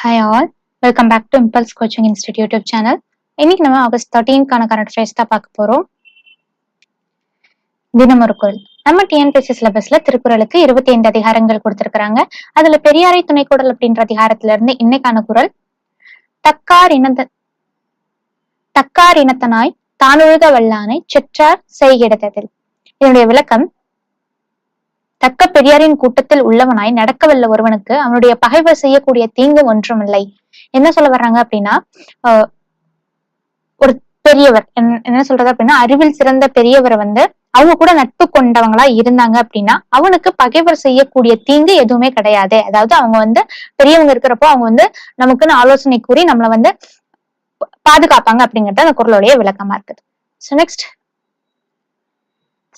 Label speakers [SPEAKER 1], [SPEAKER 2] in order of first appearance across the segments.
[SPEAKER 1] Hi all welcome back to Impulse coaching institute YouTube channel இன்னைக்கு நம்ம August தேர்ட்டீன்கான current face தான் பார்க்க போறோம். தினம் ஒரு குரல். நம்ம டிஎன்பிஎஸ்சி சிலபஸ்ல திருக்குறளுக்கு இருபத்தி ஐந்து அதிகாரங்கள் கொடுத்திருக்கிறாங்க. அதுல பெரியாரை துணைக்குடல் அப்படின்ற அதிகாரத்துல இருந்து இன்னைக்கான குரல். தக்கார் இனத்த தக்கார் இனத்தனாய் தானொழுக வல்லானை செற்றார் செய்கிடத்ததில். இதனுடைய விளக்கம் தக்க பெரியாரின் கூட்டத்தில் உள்ளவனாய் நடக்கவல்ல ஒருவனுக்கு அவனுடைய பகைவர் செய்யக்கூடிய தீங்கு ஒன்றுமில்லை. என்ன சொல்ல வர்றாங்க அப்படின்னா ஒரு பெரியவர் என்ன- சொல்றது அப்படின்னா அறிவில் சிறந்த பெரியவர் வந்து அவங்க கூட நட்பு கொண்டவங்களா இருந்தாங்க அப்படின்னா அவனுக்கு பகைவர் செய்யக்கூடிய தீங்கு எதுவுமே கிடையாது. அதாவது அவங்க வந்து பெரியவங்க இருக்கிறப்போ அவங்க வந்து நமக்குன்னு ஆலோசனை கூறி நம்மளை வந்து பாதுகாப்பாங்க அப்படிங்கிறது அந்த குரலோடைய விளக்கமா இருக்குது. ஸோ நெக்ஸ்ட்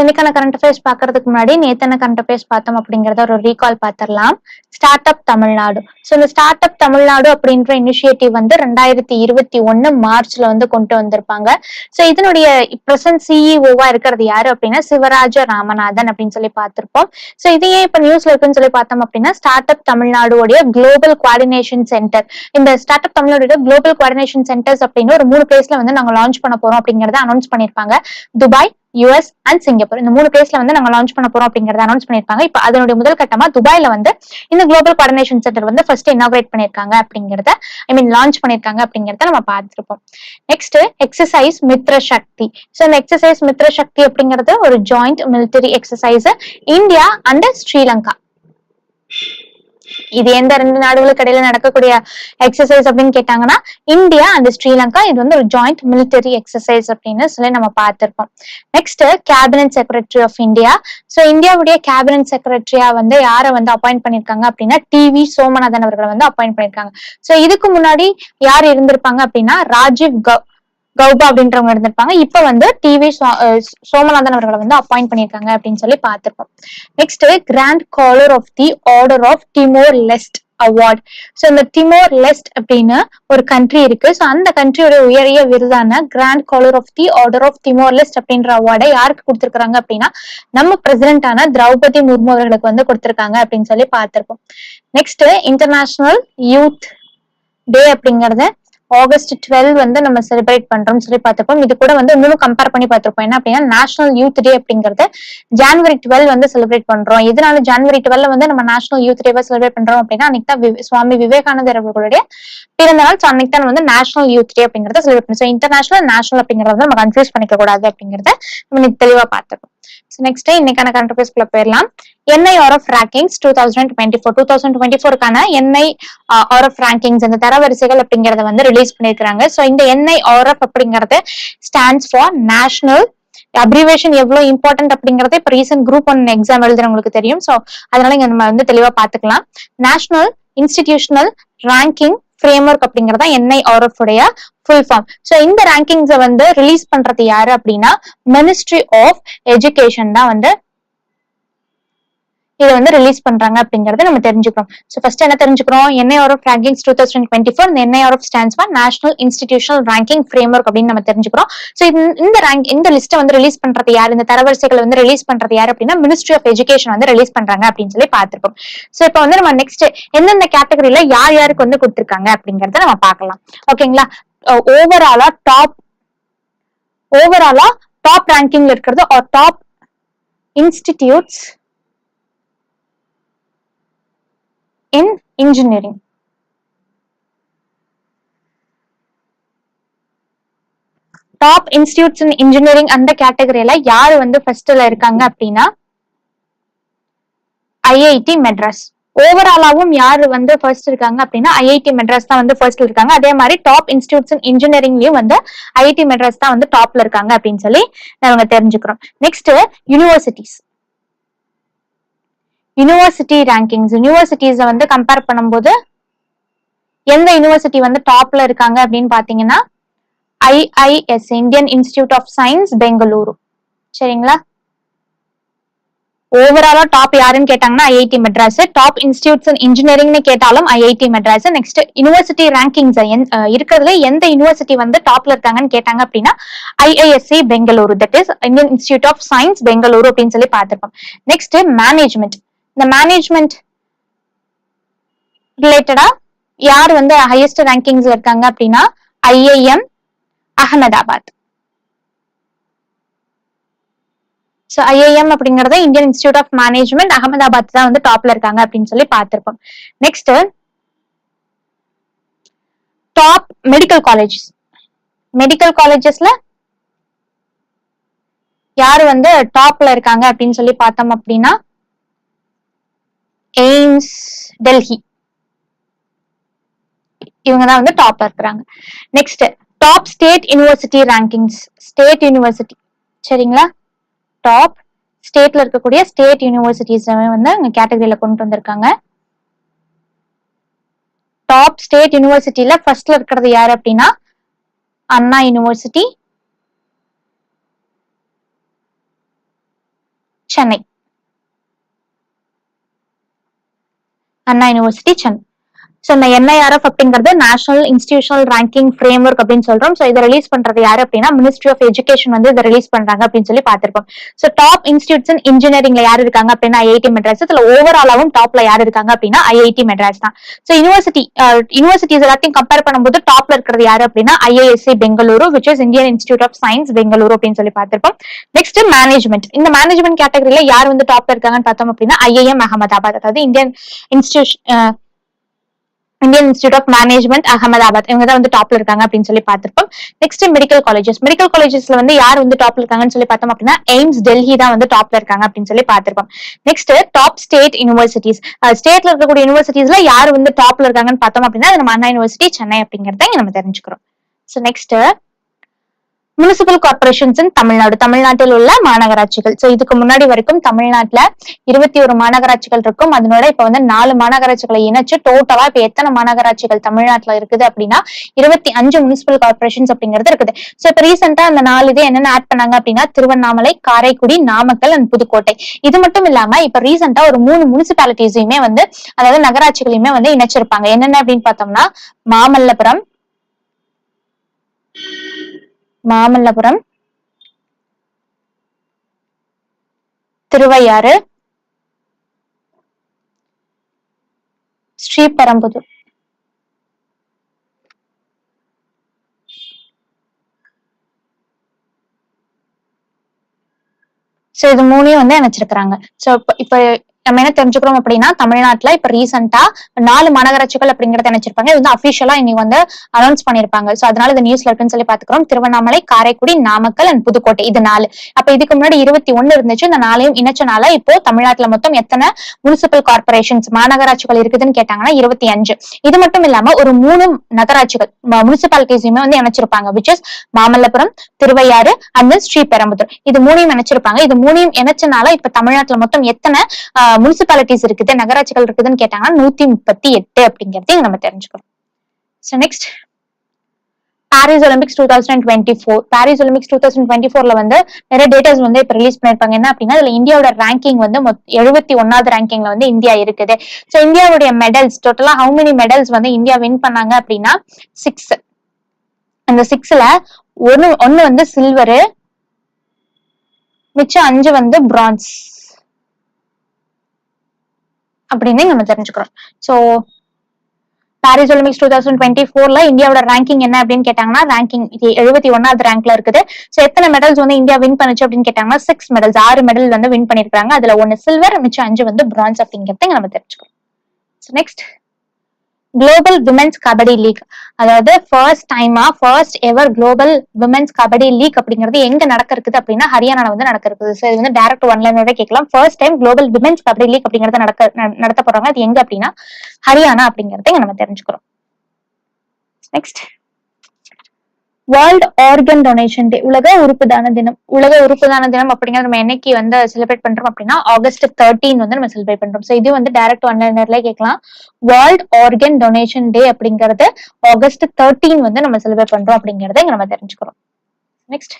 [SPEAKER 1] இன்னைக்கான கரண்ட் அஃபேர்ஸ் பாக்குறதுக்கு முன்னாடி நேத்தன கரண்ட் அஃபேர்ஸ் பார்த்தோம் அப்படிங்கறத ஒரு recall பாத்திரலாம் start up Tamil Nadu so இந்த ஸ்டார்ட் அப் தமிழ்நாடு அப்படின்ற இனிஷியேட்டிவ் வந்து ரெண்டாயிரத்தி இருபத்தி ஒன்னு மார்ச்ல வந்து கொண்டு வந்திருப்பாங்க. ஸோ இதனுடைய பிரசன்ட் சிஇஓவா இருக்கிறது யாரு அப்படின்னா சிவராஜ ராமநாதன் அப்படின்னு சொல்லி பார்த்திருப்போம். ஸோ இது ஏன் இப்ப நியூஸ்ல இருக்குன்னு சொல்லி பார்த்தோம் அப்படின்னா ஸ்டார்ட் அப் தமிழ்நாடுடைய குளோபல் குவாடினேஷன் சென்டர் இந்த ஸ்டார்ட் அப் தமிழ்நாடுடைய குளோபல் குவாடினேஷன் சென்டர்ஸ் அப்படின்னு ஒரு மூணு பிளேஸ்ல வந்து நாங்க லான்ச் பண்ண போறோம் அப்படிங்கறத அனௌன்ஸ் பண்ணிருப்பாங்க. துபாய் யுஎஸ் அண்ட் சிங்கப்பூர் இந்த மூணு பிளேஸ்ல வந்து நாங்க லான்ச் பண்ண போறோம் அப்படிங்கறத அனௌன்ஸ் பண்ணிருக்காங்க இப்ப அதனுடைய முதல் கட்டமா துபாயில வந்து இந்த குளோபல் கோஆர்டினேஷன் சென்டர் வந்து ஃபர்ஸ்ட் இனாகிரேட் பண்ணிருக்காங்க அப்படிங்கறத ஐ மீன் லான்ச் பண்ணிருக்காங்க அப்படிங்கறத நம்ம பார்த்திருப்போம். Next exercise Mitra Shakti so இந்த எக்ஸசைஸ் மித்ர சக்தி அப்படிங்கிறது ஒரு joint military exercise India and Sri Lanka இது எந்த ரெண்டு நாடுகளுக்கு இடையில நடக்கக்கூடிய எக்ஸசைஸ் அப்படின்னு கேட்டாங்கன்னா இந்தியா அண்ட் ஸ்ரீலங்கா இது வந்து ஒரு ஜாயிண்ட் மிலிட்டரி எக்ஸசைஸ் அப்படின்னு சொல்லி நம்ம பார்த்திருப்போம். Next cabinet secretary of India so இந்தியாவுடைய கேபினட் செக்ரட்டரியா வந்து யாரை வந்து அப்பாயிண்ட் பண்ணிருக்காங்க அப்படின்னா டிவி சோமநாதன் அவர்களை வந்து அப்பாயிண்ட் பண்ணிருக்காங்க. ஸோ இதுக்கு முன்னாடி யார் இருந்திருப்பாங்க அப்படின்னா ராஜீவ் கௌ கௌபா அப்படின்றவங்க இருந்திருப்பாங்க. இப்ப வந்து டிவி சோமநாதன் அவர்களை வந்து அப்பாயிண்ட் பண்ணியிருக்காங்க அப்படின்னு சொல்லி பார்த்திருப்போம். Next grand collar of the order of Timor Leste award so இந்த டிமோர் லெஸ்ட் அப்படின்னு ஒரு கண்ட்ரி இருக்கு. ஸோ அந்த கண்ட்ரியோட உயரிய விருதான grand collar of the order of Timor Leste அப்படின்ற அவார்டை யாருக்கு கொடுத்துருக்காங்க அப்படின்னா நம்ம பிரசிடென்டான திரௌபதி முர்மு அவர்களுக்கு வந்து கொடுத்துருக்காங்க அப்படின்னு சொல்லி பார்த்திருக்கோம் நெக்ஸ்ட் இன்டர்நேஷனல் யூத் டே அப்படிங்கறத ஆகஸ்ட் டுவெல் வந்து நம்ம செலிப்ரேட் பண்றோம் சொல்லி பார்த்திருப்போம் இது கூட வந்து இன்னும் கம்பேர் பண்ணி பார்த்திருப்போம் என்ன அப்படின்னா நேஷனல் யூத் டே அப்படிங்கறது ஜான்வரி டுவெல் வந்து செலிப்ரேட் பண்றோம். இதனால ஜான்வரி டுவெல்ல வந்து நம்ம நேஷனல் யூத் டேவை செலிப்ரேட் பண்றோம் அப்படின்னா அன்னைக்கு தான் சுவாமி விவேகானந்தர் அவர்களுடைய பிறந்த நாள் அன்னைக்கு தான் வந்து நேஷனல் யூத் டே அப்படிங்கறத செலிப்ரேட் பண்ணும். ஸோ இன்டர்நேஷனல் நேஷனல் அப்படிங்கறத நம்ம கன்ஃபியூஸ் பண்ணிக்க கூடாது அப்படிங்கறத நம்ம தெளிவா பார்த்திருக்கோம் நெக்ஸ்ட் இன்னைக்கான கரண்ட் அஃபேர்ஸ்க்குள்ள போயிடலாம் N I R F rankings two thousand twenty four two thousand twenty ஃபோருக்கான N I R F rankings இந்த தரவரிசைகள் அப்படிங்கறத வந்து ரிலீஸ் பண்ணிருக்காங்க ஸோ இந்த என்ஐ ஆர் ஆஃப் அப்படிங்கறது ஸ்டாண்ட்ஸ் ஃபார் நேஷனல் அப்ரிவேஷன் எவ்வளவு இம்பார்ட்டன்ட் அப்படிங்கறத இப்ப ரீசெண்ட் குரூப் ஒன் எக்ஸாம் எழுதுறவங்களுக்கு தெரியும். ஸோ அதனால இங்க நம்ம வந்து தெளிவா பாத்துக்கலாம் national institutional ranking framework work N I R F உடைய ஃபுல் ஃபார்ம் ஸோ இந்த ரேங்கிங்ஸை வந்து ரிலீஸ் பண்றது யாரு அப்படின்னா மினிஸ்ட்ரி ஆஃப் எஜுகேஷன் தான் வந்து இதை வந்து ரிலீஸ் பண்றாங்க அப்படிங்கறத நம்ம தெரிஞ்சுக்கிறோம். ஸோ ஃபர்ஸ்ட் என்ன தெரிஞ்சுக்கிறோம்? N I R F rankings two thousand twenty four இந்த N I R F stands for national institutional ranking framework அப்படின்னு நம்ம தெரிஞ்சுக்கிறோம். ஸோ இந்த ரேங்க் இந்த லிஸ்ட்டை வந்து ரிலீஸ் பண்றது யார்? இந்த தரவரிசைகளை வந்து ரிலீஸ் பண்றது யார் அப்படின்னா மினிஸ்ட்ரி ஆஃப் எஜுகேஷன் வந்து ரிலீஸ் பண்றாங்க அப்படின்னு சொல்லி பார்த்துருக்கோம் ஸோ இப்போ வந்து நம்ம நெக்ஸ்ட் எந்தெந்த கேட்டகரியில யார் யாருக்கு வந்து கொடுத்துருக்காங்க அப்படிங்கறத நம்ம பார்க்கலாம். ஓகேங்களா ஓவராலா டாப் ஓவராலா டாப் ரேங்கிங்ல இருக்கிறது top institutes in engineering top institutes in engineering அந்த கேட்டகரியில யாரு வந்து ஃபர்ஸ்ட்ல இருக்காங்க அப்படின்னா ஐஐடி மெட்ராஸ் ஓவராலாவும் யாரு வந்து ஃபர்ஸ்ட் இருக்காங்க அப்படின்னா ஐஐடி மெட்ராஸ் தான் வந்து ஃபர்ஸ்ட் இருக்காங்க. அதே மாதிரி டாப் இன்ஸ்டியூட்ஸ் இன் இன்ஜினியரிங்லயும் வந்து ஐஐடி மெட்ராஸ் தான் வந்து டாப்ல இருக்காங்க அப்படின்னு சொல்லி நாங்க தெரிஞ்சுக்கிறோம். நெக்ஸ்ட் யூனிவர்சிட்டிஸ் யூனிவர்சிட்டி ரேங்கிங்ஸ் யூனிவர்சிட்டிஸை வந்து கம்பேர் பண்ணும்போது எந்த யூனிவர்சிட்டி வந்து டாப்ல இருக்காங்க அப்படின்னு பாத்தீங்கன்னா I I S Indian institute of science Bengaluru சரிங்களா? ஓவராலா டாப் யாருன்னு கேட்டாங்கன்னா I I T Madras top institutes இன்ஜினியரிங்னு கேட்டாலும் I I T Madras next university rankings இருக்கிறதுல எந்த யூனிவர்சிட்டி வந்து டாப்ல இருக்காங்கன்னு கேட்டாங்க அப்படின்னா I I S C Bengaluru that is Indian institute of science Bengaluru அப்படின்னு சொல்லி பார்த்திருப்போம். நெக்ஸ்ட் மேனேஜ்மெண்ட் இந்த மேனேஜ்மெண்ட் ரிலேட்டடா யார் வந்து ஹையஸ்ட் ரேங்கிங்ஸ் இருக்காங்க அப்படின்னா I I M Ahmedabad. So I I M அப்படிங்கறத Indian institute of management Ahmedabad தான் வந்து டாப்ல இருக்காங்க அப்படின்னு சொல்லி பார்த்திருப்போம். Next top medical colleges medical காலேஜஸ்ல யாரு வந்து டாப்ல இருக்காங்க அப்படின்னு சொல்லி பார்த்தோம் அப்படின்னா எய்ம்ஸ் டெல்லி இவங்க தான் வந்து டாப் இருக்கிறாங்க. Next top state university rankings state university சரிங்களா? டாப் ஸ்டேட்ல இருக்கக்கூடிய ஸ்டேட் யூனிவர்சிட்டிஸ் வந்து அங்க கேட்டகரியில கொண்டு வந்திருக்காங்க. டாப் ஸ்டேட் யூனிவர்சிட்டியில ஃபர்ஸ்ட்ல இருக்கிறது யாரு அப்படின்னா? Anna university Chennai. Anna university Chennai so இந்த என்ஐஆர்எஃப் அப்படிங்கிறது national institutional ranking framework அப்படின்னு சொல்றோம். ஸோ இதை ரிலீஸ் பண்றது யாரு அப்படின்னா மினிஸ்ட்ரி ஆஃப் எஜுகேஷன் வந்து இதை ரிலீஸ் பண்றாங்க அப்படின்னு சொல்லி பார்த்திருப்போம். ஸோ டாப் இன்ஸ்டியூட்ஸ் இன் இன்ஜினியரிங்ல யார் இருக்காங்க அப்படின்னா ஐஐடி மெட்ராஸ் இதுல ஓவராலாவும் டாப்ல யார் இருக்காங்க அப்படின்னா ஐஐடி மெட்ராஸ் தான். ஸோ யூனிவர்சிட்டி யூனிவர்சிட்டிஸ் எல்லாத்தையும் கம்பேர் பண்ணும்போது டாப்ல இருக்கிறது யாரு அப்படின்னா I I S C Bengaluru which is Indian institute of science Bengaluru அப்படின்னு சொல்லி பார்த்திருப்போம். நெக்ஸ்ட் மேனேஜ்மெண்ட் இந்த மேனேஜ்மெண்ட் கேட்டகரியில யார் வந்து டாப்ல இருக்காங்கன்னு பார்த்தோம் அப்படின்னா ஐஐஎம் அகமதாபாத் அதாவது Indian institution Indian institute of management Ahmedabad இவங்க தான் வந்து டாப்ல இருக்காங்க அப்படின்னு சொல்லி பார்த்திருப்போம். நெக்ஸ்ட் மெடிக்கல் காலேஜஸ் மெடிக்கல் காலேஜஸ்ல வந்து யார் வந்து டாப்ல இருக்காங்கன்னு சொல்லி பார்த்தோம் அப்படின்னா எய்ம்ஸ் டெல்லி தான் வந்து டாப்ல இருக்காங்க அப்படின்னு சொல்லி பார்த்திருப்போம். நெக்ஸ்ட் டாப் ஸ்டேட் யூனிவர்சிட்டிஸ் ஸ்டேட்ல இருக்கக்கூடிய யூனிவர்சிட்டிஸ்ல யார் வந்து டாப்ல இருக்காங்கன்னு பார்த்தோம் அப்படின்னா நம்ம அண்ணா யூனிவர்சிட்டி சென்னை அப்படிங்கறத நம்ம தெரிஞ்சுக்கிறோம். So next municipal corporations in Tamil Nadu தமிழ்நாட்டில் உள்ள மாநகராட்சிகள். சோ இதுக்கு முன்னாடி வரைக்கும் தமிழ்நாட்டுல இருபத்தி ஒரு மாநகராட்சிகள் இருக்கும். அதனோட இப்ப வந்து நாலு மாநகராட்சிகளை இணைச்சு டோட்டலா இப்ப எத்தனை மாநகராட்சிகள் தமிழ்நாட்டுல இருக்குது அப்படின்னா இருபத்தி அஞ்சு முனிசிபல் கார்பரேஷன்ஸ் அப்படிங்கிறது இருக்குது. சோ இப்ப ரீசெண்டா அந்த நாலு இது என்னென்ன ஆட் பண்ணாங்க அப்படின்னா திருவண்ணாமலை காரைக்குடி நாமக்கல் அண்ட் புதுக்கோட்டை. இது மட்டும் இல்லாம இப்ப ரீசெண்டா ஒரு மூணு முனிசிபாலிட்டிஸையுமே வந்து அதாவது நகராட்சிகளையுமே வந்து இணைச்சிருப்பாங்க. என்னென்ன அப்படின்னு பார்த்தோம்னா மாமல்லபுரம் மாமல்லபுரம். திருவையாறு. ஸ்ரீபெரும்புதூர். ஸோ இது மூணையும் வந்து இணைச்சிருக்கிறாங்க சோ இப்போ இப்ப நம்ம என்ன தெரிஞ்சுக்கிறோம் அப்படின்னா தமிழ்நாட்டுல இப்ப ரீசெண்டா நாலு மாநகராட்சிகள் அப்படிங்கறத நினைச்சிருப்பாங்க. இது வந்து அபிஷியலா இன்னைக்கு வந்து அனௌன்ஸ் பண்ணிருப்பாங்க. சோ அதனால இது நியூஸ்ல இருக்குன்னு சொல்லி பாத்துக்கிறோம் திருவண்ணாமலை காரைக்குடி நாமக்கல் அண்ட் புதுக்கோட்டை இது நாலு. அப்ப இதுக்கு முன்னாடி இருபத்தி ஒண்ணு இருந்துச்சு. இந்த நாளையும் இணைச்சனால இப்போ தமிழ்நாட்டுல மொத்தம் எத்தனை முனிசிபல் கார்பரேஷன்ஸ் மாநகராட்சிகள் இருக்குதுன்னு கேட்டாங்கன்னா இருபத்தி அஞ்சு. இது மட்டும் இல்லாம ஒரு மூணு நகராட்சிகள் முனிசிபாலிட்டிஸுமே வந்து இணைச்சிருப்பாங்க which is Mamallapuram Thiruvaiyaru and then Sriperumbudur. இது மூணையும் இணைச்சிருப்பாங்க. இது மூணையும் இணைச்சனால இப்ப தமிழ்நாட்டுல மொத்தம் எத்தனை முனிசிபாலிட்டிஸ் இருக்குது நகராட்சிகள் இருக்குதுன்னு கேட்டாங்கன்னா நூத்தி முப்பத்தி எட்டு அப்படிங்கறதையும் நம்ம தெரிஞ்சுக்கணும். So next Paris Olympics two thousand twenty four Paris Olympics two thousand twenty ஃபோர்ல வந்து நிறைய டேட்டாஸ் வந்து இப்ப ரிலீஸ் பண்ணிருப்பாங்க என்ன அப்படின்னா அதுல இந்தியாவோட ரேங்கிங் வந்து எழுபத்தி ஒன்னாவது ரேங்கிங்ல வந்து இந்தியா இருக்குது. ஸோ இந்தியாவுடைய மெடல்ஸ் டோட்டலா ஹவு மெனி மெடல்ஸ் வந்து இந்தியா வின் பண்ணாங்க அப்படின்னா சிக்ஸ் அந்த சிக்ஸ்ல ஒன்னு ஒன்னு வந்து சில்வரு மிச்சம் அஞ்சு வந்து பிரான்ஸ் அப்படின்னு நம்ம தெரிஞ்சுக்கிறோம். So Paris Olympics two thousand twenty ஃபோர்ல இந்தியாவோட ரேங்கிங் என்ன அப்படின்னு கேட்டாங்கன்னா ரேங்கிங் எழுபத்தி ஒன்னாவது ரேங்க்ல இருக்குது. ஸோ எத்தனை மெடல்ஸ் வந்து இந்தியா வின் பண்ணுச்சு அப்படின்னு கேட்டாங்கன்னா சிக்ஸ் மெடல்ஸ் ஆறு மெடல் வந்து வின் பண்ணிருக்காங்க அதுல ஒன்னு சில்வர் மிச்சம் அஞ்சு வந்து பிரான்ஸ் அப்படிங்கிறத நம்ம தெரிஞ்சுக்கிறோம். So next global women's kabaddi league அதாவது ஃபர்ஸ்ட் டைமா first ever global women's kabaddi league அப்படிங்கிறது எங்க நடக்க இருக்குது அப்படின்னா ஹரியானால வந்து நடக்க இருக்குது ஸோ இது வந்து டைரக்ட் ஒன்லைனோட கேட்கலாம். First time global women's kabaddi league அப்படிங்கறது நடக்க நடத்த போறாங்க. அது எங்க அப்படின்னா ஹரியானா அப்படிங்கறத நம்ம தெரிஞ்சுக்கிறோம். Next world organ donation day உலக உறுப்பு தான தினம். உலக உறுப்பு தான தினம் அப்படிங்கிறது நம்ம என்னைக்கு வந்து செலிப்ரேட் பண்றோம் அப்படின்னா ஆகஸ்ட் தேர்ட்டீன் வந்து நம்ம செலிப்ரேட் பண்றோம். ஸோ இது வந்து டைரக்ட் ஒன்லைனர்ல கேட்கலாம். வேர்ல்ட் ஆர்கன் டொனேஷன் டே அப்படிங்கறது ஆகஸ்ட் தேர்ட்டீன் வந்து நம்ம செலிப்ரேட் பண்றோம் அப்படிங்கறத இங்க நம்ம தெரிஞ்சுக்கிறோம். நெக்ஸ்ட்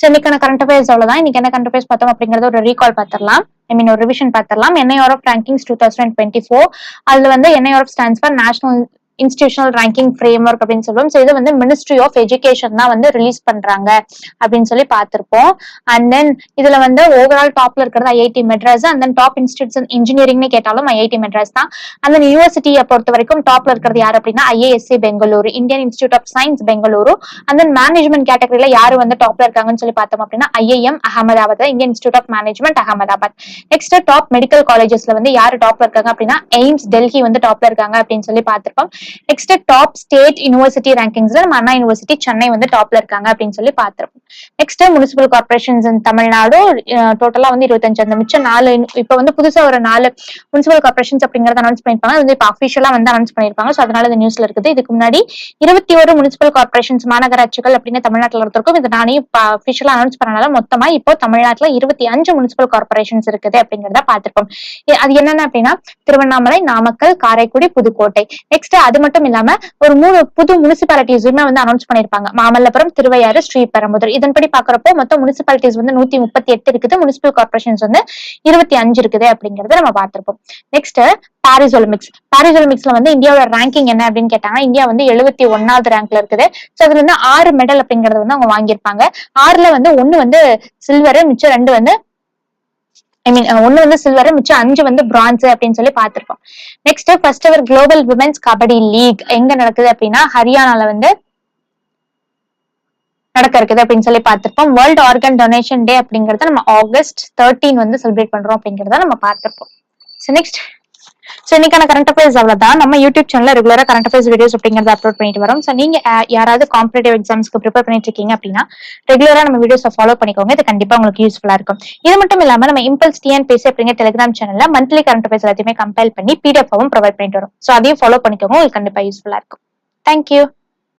[SPEAKER 1] ஸோ இன்னைக்கான கரண்ட் அஃபேர்ஸ் அவ்வளவுதான். இன்னைக்கு என்ன கரண்ட் அஃபேர்ஸ் பார்த்தோம் அப்படிங்கறத ஒரு ரீகால் பார்த்துடலாம். ஐ மீன் ஒரு ரிவிஷன் பார்த்துடலாம். N I R F rankings two thousand twenty four அதுல வந்து N I R F stands for national institutional ranking framework அப்படின்னு சொல்லுவோம். ஸோ இது வந்து மினிஸ்ட்ரி ஆஃப் எஜுகேஷன் தான் வந்து ரிலீஸ் பண்றாங்க அப்படின்னு சொல்லி பார்த்திருப்போம். அண்ட் தென் இதுல வந்து ஓவரால் டாப்ல இருக்கிறது I I T Madras and then top institutes இன்ஜினியரிங்னு கேட்டாலும் ஐஐடி மெட்ராஸ் தான். அந்த யூனிவர்சிட்டியை பொறுத்த வரைக்கும் டாப்ல இருக்கிறது யார் அப்படின்னா I A S C Bengaluru Indian institute of science Bengaluru and then management கேட்டகரியில யாரு வந்து டாப்ல இருக்காங்கன்னு சொல்லி பார்த்தோம் அப்படின்னா I I M Ahmedabad Indian institute of management Ahmedabad next top medical காலேஜஸ்ல வந்து யாரு டாப்ல இருக்காங்க அப்படின்னா எய்ம்ஸ் டெல்லி வந்து டாப்ல இருக்காங்க அப்படின்னு சொல்லி பார்த்திருக்கோம் நெக்ஸ்ட் டாப் ஸ்டேட் யூனிவர்சிட்டி ரேங்கிங்ஸ்ல நம்ம அண்ணா யூனிவர்சிட்டி சென்னை வந்து டாப்ல இருக்காங்க அப்படின்னு சொல்லி பாத்துருப்போம் next municipal corporations in Tamil Nadu டோட்டலா வந்து இருபத்தஞ்சு. அந்த மிச்சம் நாலு இப்ப வந்து புதுசா ஒரு நாலு முனிசிபல் கார்பரேஷன்ஸ் அப்படிங்கறத அனௌன்ஸ் பண்ணிருப்பாங்க. அது வந்து இப்ப அபிஷியலா வந்து அனௌன்ஸ் பண்ணிருப்பாங்க. சோ அதனால இந்த நியூஸ்ல இருக்குது. இதுக்கு முன்னாடி இருபத்தி ஒரு முனிசிபல் கார்பரேஷன்ஸ் மாநகராட்சிகள் அப்படின்னு தமிழ்நாட்டில் ஒருத்தருக்கும் இது நானே அபிஷியலா அனௌன்ஸ் பண்ணனால மொத்தமா இப்போ தமிழ்நாட்டுல இருபத்தி அஞ்சு முனிசிபல் கார்பரேஷன்ஸ் இருக்குது அப்படிங்கறத பார்த்திருப்போம். அது என்னென்ன அப்படின்னா திருவண்ணாமலை நாமக்கல் காரைக்குடி புதுக்கோட்டை. நெக்ஸ்ட் அது மட்டும் இல்லாம ஒரு மூணு புது முனிசிபாலிட்டிஸுமே வந்து அனௌன்ஸ் பண்ணிருப்பாங்க. மாமல்லபுரம் திருவையாறு ஸ்ரீபெரும்புதூர். இதன்படி பாக்குறப்போ மொத்தம் முனிசிபாலிட்டிஸ் வந்து நூத்தி முப்பத்தி எட்டு இருக்குது. முனிசிபல் கார்பரேஷன்ஸ் வந்து இருபத்தி அஞ்சு இருக்குது அப்படிங்கறத நம்ம பார்த்திருப்போம். நெக்ஸ்ட் பாரிஸ் ஒலிம்பிக்ஸ் பாரிஸ் ஒலிம்பிக்ஸ்ல வந்து இந்தியாவோட ரேங்கிங் என்ன அப்படின்னு கேட்டாங்கன்னா இந்தியா வந்து எழுபத்தி ஒன்னாவது ரேங்க்ல இருக்குது. சோ அதுல இருந்து ஆறு மெடல் அப்படிங்கறது வந்து அவங்க வாங்கியிருப்பாங்க. ஆறுல வந்து ஒண்ணு வந்து சில்வர் மிச்சம் ரெண்டு வந்து ஐ மீன் ஒன்னு வந்து சில்வர் மிச்சம் அஞ்சு வந்து பிரான்ஸ் அப்படின்னு சொல்லி பார்த்திருப்போம் next first ever global women's kabaddi league எங்க நடக்குது அப்படின்னா ஹரியானால வந்து நடக்க இருக்குது அப்படின்னு சொல்லி பார்த்திருப்போம். வேர்ல்ட் ஆர்கன் டொனேஷன் டே அப்படிங்கறத நம்ம ஆகஸ்ட் தேர்ட்டீன் வந்து செலிப்ரேட் பண்றோம் அப்படிங்கறத நம்ம பார்த்திருப்போம். ஸோ நெக்ஸ்ட் ஸோ இன்னைக்கான கரண்ட் அஃபேர்ஸ் அவ்வளவுதான். நம்ம யூடியூப் சேனல்ல ரெகுலரா கரண்ட் அஃபேர்ஸ் வீடியோஸ் அப்படிங்கறத அப்லோட் பண்ணிட்டு வரோம். ஸோ நீங்க யாராவது காம்படேட்டிவ் எக்ஸாம்ஸ்க்கு ப்ரிப்பேர் பண்ணிட்டு இருக்கீங்க அப்படின்னா ரெகுலரா நம்ம வீடியோஸை ஃபாலோ பண்ணிக்கோங்க. இது கண்டிப்பா உங்களுக்கு யூஸ்ஃபுல்லா இருக்கும். இது மட்டும் இல்லாம நம்ம இம்பல்ஸ் டிஎன் பேசி அப்படிங்கிற டெலிகிராம் சேனல்ல மந்த்லி கரண்ட் அஃபேர்ஸ் எல்லாத்தையுமே கம்பேர் பண்ணி பிடிஎஃபாவும் ப்ரொவைட் பண்ணிட்டு வரோம். ஸோ அதையும் ஃபாலோ பண்ணிக்கோங்க. உங்களுக்கு கண்டிப்பா யூஸ்ஃபுல்லா இருக்கும். தேங்க்யூ